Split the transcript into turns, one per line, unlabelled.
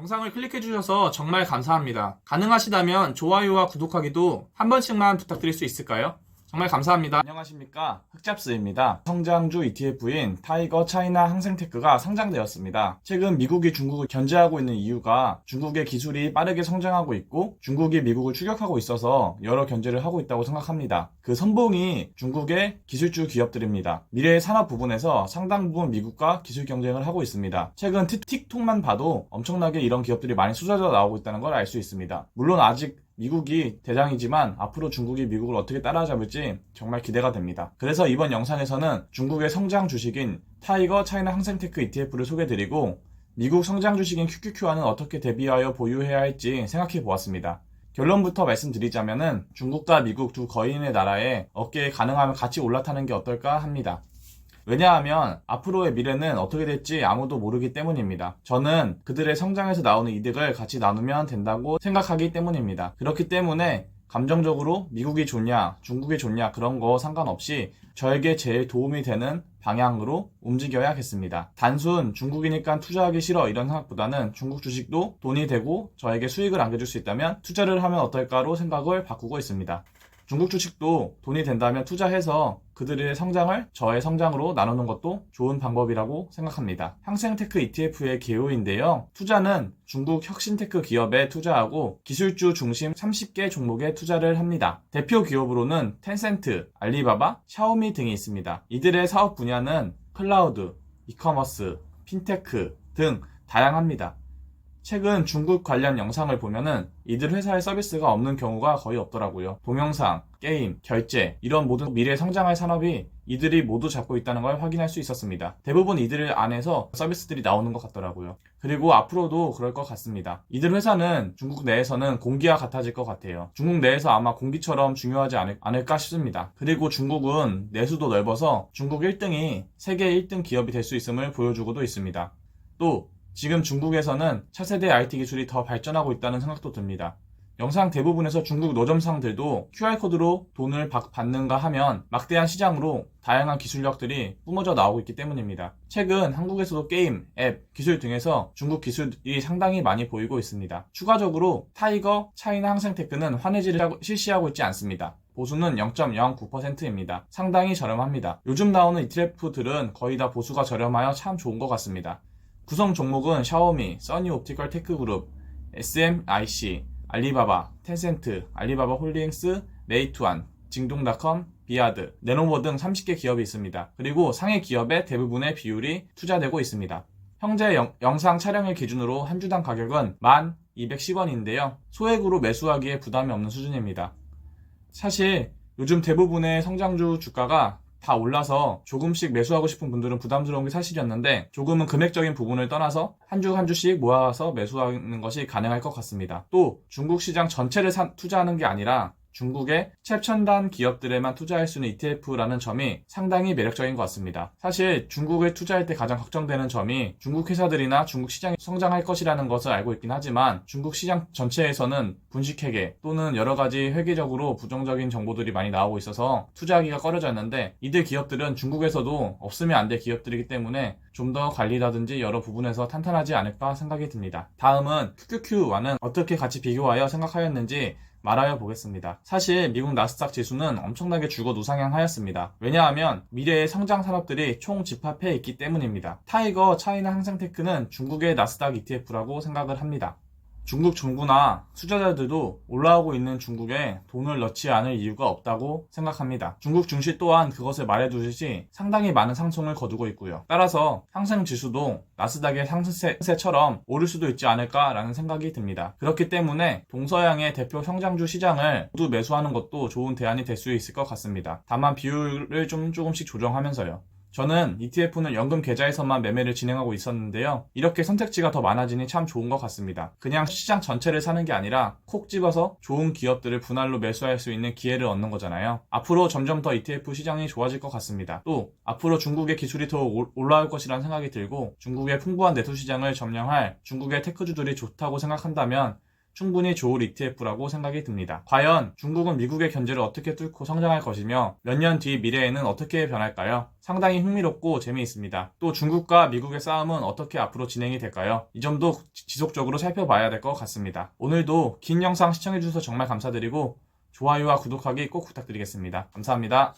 영상을 클릭해주셔서 정말 감사합니다. 가능하시다면 좋아요와 구독하기도 한 번씩만 부탁드릴 수 있을까요? 정말 감사합니다. 안녕하십니까. 흑잡스입니다. 성장주 ETF인 타이거 차이나 항생테크가 상장되었습니다. 최근 미국이 중국을 견제하고 있는 이유가 중국의 기술이 빠르게 성장하고 있고 중국이 미국을 추격하고 있어서 여러 견제를 하고 있다고 생각합니다. 그 선봉이 중국의 기술주 기업들입니다. 미래의 산업 부분에서 상당 부분 미국과 기술 경쟁을 하고 있습니다. 최근 틱- 틱톡만 봐도 엄청나게 이런 기업들이 많이 쏟아져 나오고 있다는 걸 알 수 있습니다. 물론 아직 미국이 대장이지만 앞으로 중국이 미국을 어떻게 따라잡을지 정말 기대가 됩니다. 그래서 이번 영상에서는 중국의 성장 주식인 타이거 차이나 항생테크 ETF를 소개드리고 미국 성장 주식인 QQQ와는 어떻게 대비하여 보유해야 할지 생각해 보았습니다. 결론부터 말씀드리자면은 중국과 미국 두 거인의 나라에 어깨에 가능하면 같이 올라타는 게 어떨까 합니다. 왜냐하면 앞으로의 미래는 어떻게 될지 아무도 모르기 때문입니다. 저는 그들의 성장에서 나오는 이득을 같이 나누면 된다고 생각하기 때문입니다. 그렇기 때문에 감정적으로 미국이 좋냐, 중국이 좋냐 그런 거 상관없이 저에게 제일 도움이 되는 방향으로 움직여야겠습니다. 단순 중국이니까 투자하기 싫어 이런 생각보다는 중국 주식도 돈이 되고 저에게 수익을 안겨줄 수 있다면 투자를 하면 어떨까로 생각을 바꾸고 있습니다. 중국 주식도 돈이 된다면 투자해서 그들의 성장을 저의 성장으로 나누는 것도 좋은 방법이라고 생각합니다. 항생테크 ETF의 개요인데요. 투자는 중국 혁신테크 기업에 투자하고 기술주 중심 30개 종목에 투자를 합니다. 대표 기업으로는 텐센트, 알리바바, 샤오미 등이 있습니다. 이들의 사업 분야는 클라우드, 이커머스, 핀테크 등 다양합니다. 최근 중국 관련 영상을 보면은 이들 회사의 서비스가 없는 경우가 거의 없더라고요. 동영상, 게임, 결제, 이런 모든 미래 성장할 산업이 이들이 모두 잡고 있다는 걸 확인할 수 있었습니다. 대부분 이들 안에서 서비스들이 나오는 것 같더라고요. 그리고 앞으로도 그럴 것 같습니다. 이들 회사는 중국 내에서는 공기와 같아질 것 같아요. 중국 내에서 아마 공기처럼 중요하지 않을, 않을까 싶습니다. 그리고 중국은 내수도 넓어서 중국 1등이 세계 1등 기업이 될 수 있음을 보여주고도 있습니다. 또 지금 중국에서는 차세대 IT 기술이 더 발전하고 있다는 생각도 듭니다. 영상 대부분에서 중국 노점상들도 QR코드로 돈을 받- 받는가 하면 막대한 시장으로 다양한 기술력들이 뿜어져 나오고 있기 때문입니다. 최근 한국에서도 게임, 앱, 기술 등에서 중국 기술이 상당히 많이 보이고 있습니다. 추가적으로 타이거, 차이나 항생테크는 환해지를 하고- 실시하고 있지 않습니다. 보수는 0.09%입니다. 상당히 저렴합니다. 요즘 나오는 ETF들은 거의 다 보수가 저렴하여 참 좋은 것 같습니다. 구성 종목은 샤오미, 써니 옵티컬 테크 그룹, SMIC, 알리바바, 텐센트, 알리바바 홀딩스, 메이투안, 징동닷컴, 비아드, 네노버 등 30개 기업이 있습니다. 그리고 상해 기업의 대부분의 비율이 투자되고 있습니다. 현재 영, 영상 촬영일 기준으로 한 주당 가격은 1,210원인데요. 소액으로 매수하기에 부담이 없는 수준입니다. 사실 요즘 대부분의 성장주 주가가 다 올라서 조금씩 매수하고 싶은 분들은 부담스러운 게 사실이었는데 조금은 금액적인 부분을 떠나서 한 주 한 주씩 모아서 매수하는 것이 가능할 것 같습니다. 또 중국 시장 전체를 사- 투자하는 게 아니라 중국의 최첨단 기업들에만 투자할 수 있는 ETF라는 점이 상당히 매력적인 것 같습니다. 사실 중국에 투자할 때 가장 걱정되는 점이 중국 회사들이나 중국 시장이 성장할 것이라는 것을 알고 있긴 하지만 중국 시장 전체에서는 분식회계 또는 여러 가지 회계적으로 부정적인 정보들이 많이 나오고 있어서 투자하기가 꺼려졌는데 이들 기업들은 중국에서도 없으면 안 될 기업들이기 때문에 좀 더 관리라든지 여러 부분에서 탄탄하지 않을까 생각이 듭니다. 다음은 QQQ와는 어떻게 같이 비교하여 생각하였는지 말하여 보겠습니다. 사실 미국 나스닥 지수는 엄청나게 죽어 누상향하였습니다. 왜냐하면 미래의 성장 산업들이 총 집합해 있기 때문입니다. 타이거 차이나 항생테크는 중국의 나스닥 ETF라고 생각을 합니다. 중국 정부나 투자자들도 올라오고 있는 중국에 돈을 넣지 않을 이유가 없다고 생각합니다. 중국 증시 또한 그것을 말해두듯이 상당히 많은 상승을 거두고 있고요. 따라서 상승 지수도 나스닥의 상승세처럼 오를 수도 있지 않을까라는 생각이 듭니다. 그렇기 때문에 동서양의 대표 성장주 시장을 모두 매수하는 것도 좋은 대안이 될 수 있을 것 같습니다. 다만 비율을 좀 조금씩 조정하면서요. 저는 ETF는 연금 계좌에서만 매매를 진행하고 있었는데요. 이렇게 선택지가 더 많아지니 참 좋은 것 같습니다. 그냥 시장 전체를 사는 게 아니라 콕 집어서 좋은 기업들을 분할로 매수할 수 있는 기회를 얻는 거잖아요. 앞으로 점점 더 ETF 시장이 좋아질 것 같습니다. 또 앞으로 중국의 기술이 더 올- 올라올 것이라는 생각이 들고 중국의 풍부한 내수 시장을 점령할 중국의 테크주들이 좋다고 생각한다면 충분히 좋을 ETF라고 생각이 듭니다. 과연 중국은 미국의 견제를 어떻게 뚫고 성장할 것이며 몇 년 뒤 미래에는 어떻게 변할까요? 상당히 흥미롭고 재미있습니다. 또 중국과 미국의 싸움은 어떻게 앞으로 진행이 될까요? 이 점도 지- 지속적으로 살펴봐야 될 것 같습니다. 오늘도 긴 영상 시청해주셔서 정말 감사드리고 좋아요와 구독하기 꼭 부탁드리겠습니다. 감사합니다.